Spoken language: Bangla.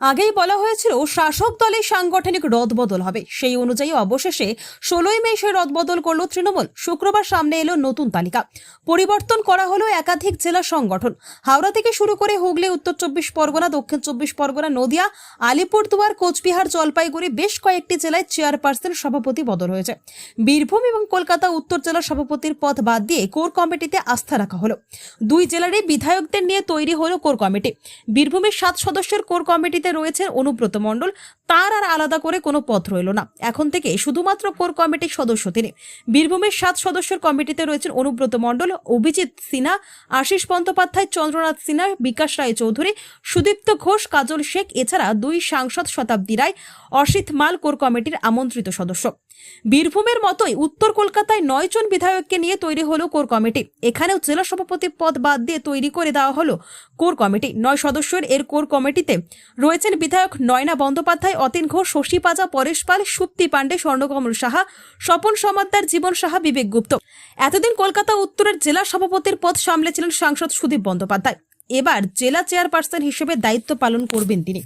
আগেই বলা হয়েছিল শাসক দলের সাংগঠনিক রদবদল হবে। সেই অনুযায়ী অবশেষে ষোলোই মে সে রদবদল করল তৃণমূল। শুক্রবার সামনে এলো নতুন তালিকা। পরিবর্তন করা হলো একাধিক জেলা সংগঠন। হাওড়া থেকে শুরু করে হুগলি, উত্তর চব্বিশ পরগনা, দক্ষিণ চব্বিশ পরগনা, নদিয়া, আলিপুরদুয়ার, কোচবিহার, জলপাইগুড়ি বেশ কয়েকটি জেলায় চেয়ারপারসন সভাপতি বদল হয়েছে। বীরভূম এবং কলকাতা উত্তর জেলা সভাপতির পদ বাদ দিয়ে কোর কমিটিতে আস্থা রাখা হলো। দুই জেলারই বিধায়কদের নিয়ে তৈরি হলো কোর কমিটি। বীরভূমের সাত সদস্যের কোর কমিটিতে রয়েছেন অনুব্রত মণ্ডল। তার আর আলাদা করে কোনো পথ রইল না। এখন থেকে শুধুমাত্র কোর কমিটির সদস্য তিনি। বীরভূমের সাত সদস্যের কমিটিতে রয়েছেন অনুব্রত মণ্ডল, অভিজিৎ সিনহা, আশিস বন্দ্যোপাধ্যায়, চন্দ্রনাথ সিনহা, বিকাশ রায় চৌধুরী, সুদীপ্ত ঘোষ, কাজল শেখ, এছাড়া দুই সাংসদ শতাব্দী রায়, অসিত মাল কোর কমিটির আমন্ত্রিত সদস্য। বীরভূমের মতোই উত্তর কলকাতায় নয় জন বিধায়ককে নিয়ে তৈরি হলো কোর কমিটি। এখানেও জেলা সভাপতি পদ বাদ দিয়ে তৈরি করে দেওয়া হলো কোর কমিটি। নয় সদস্যের এর কোর কমিটিতে রয়েছেন বিধায়ক নয়না বন্দ্যোপাধ্যায় অতীন ঘোষ, শশী পাজা, পরেশ পাল, সুপ্তি পাণ্ডে, স্বর্ণকমল সাহা, স্বপন সমাদ্দার, জীবন সাহা, বিবেক গুপ্ত। এতদিন কলকাতা উত্তরের জেলা সভাপতির পদ সামলেছিলেন সাংসদ সুদীপ বন্দ্যোপাধ্যায়। এবার জেলা চেয়ারপারসন হিসেবে দায়িত্ব পালন করবেন তিনি।